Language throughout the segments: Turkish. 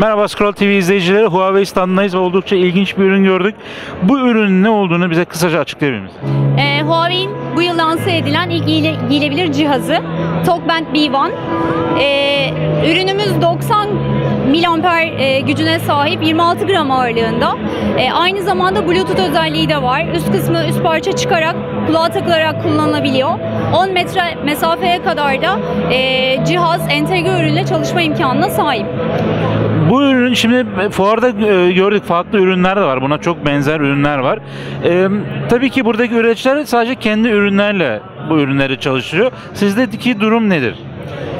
Merhaba Scroll TV izleyicileri. Huawei standındayız ve oldukça ilginç bir ürün gördük. Bu ürünün ne olduğunu bize kısaca açıklayabilir misiniz? Ee, Huawei'in bu yıl lanse edilen ilk giyle- giyilebilir cihazı TalkBand B1. Ee, ürünümüz 90 miliamper e, gücüne sahip 26 gram ağırlığında. Ee, aynı zamanda Bluetooth özelliği de var. Üst kısmı üst parça çıkarak kulağa takılarak kullanılabiliyor. 10 metre mesafeye kadar da e, cihaz entegre ürünle çalışma imkanına sahip. Bu ürün şimdi fuarda e, gördük farklı ürünler de var. Buna çok benzer ürünler var. E, tabii ki buradaki üreticiler sadece kendi ürünlerle bu ürünleri çalıştırıyor. Sizdeki durum nedir?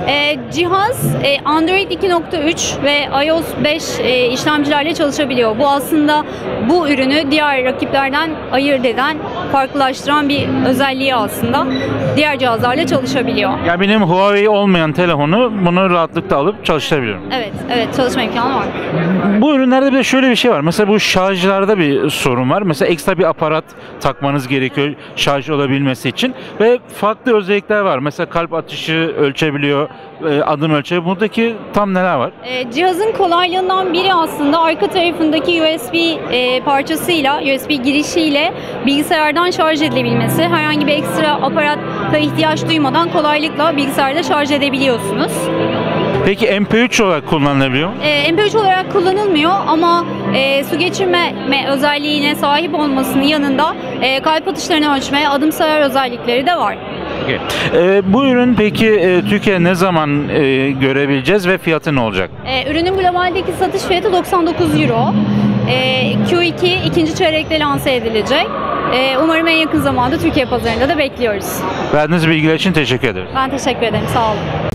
Ee, cihaz e, Android 2.3 ve iOS 5 e, işlemcilerle çalışabiliyor. Bu aslında bu ürünü diğer rakiplerden ayırt eden, farklılaştıran bir özelliği aslında. Diğer cihazlarla çalışabiliyor. Ya benim Huawei olmayan telefonu bunu rahatlıkla alıp çalıştırabiliyorum. Evet, evet çalışma imkanı var. Bu ürünlerde bir de şöyle bir şey var. Mesela bu şarjlarda bir sorun var. Mesela ekstra bir aparat takmanız gerekiyor şarj olabilmesi için ve farklı özellikler var. Mesela kalp atışı ölçebiliyor, e, adım ölçebiliyor. Buradaki tam neler var? Ee, cihazın kolaylığından biri aslında arka tarafındaki USB e, parçasıyla, USB girişiyle bilgisayardan şarj edilebilmesi. Herhangi bir ekstra aparata ihtiyaç duymadan kolaylıkla bilgisayarda şarj edebiliyorsunuz. Peki MP3 olarak kullanılabiliyor mu? Ee, MP3 olarak kullanılmıyor ama e, su geçirme me- özelliğine sahip olmasının yanında e, kalp atışlarını ölçme, adım sayar özellikleri de var. Peki. E, bu ürün peki e, Türkiye'de ne zaman e, görebileceğiz ve fiyatı ne olacak? E, ürünün globaldeki satış fiyatı 99 euro. E, Q2 ikinci çeyrekte lanse edilecek. E, umarım en yakın zamanda Türkiye pazarında da bekliyoruz. Verdiğiniz bilgiler için teşekkür ederim. Ben teşekkür ederim. Sağ olun.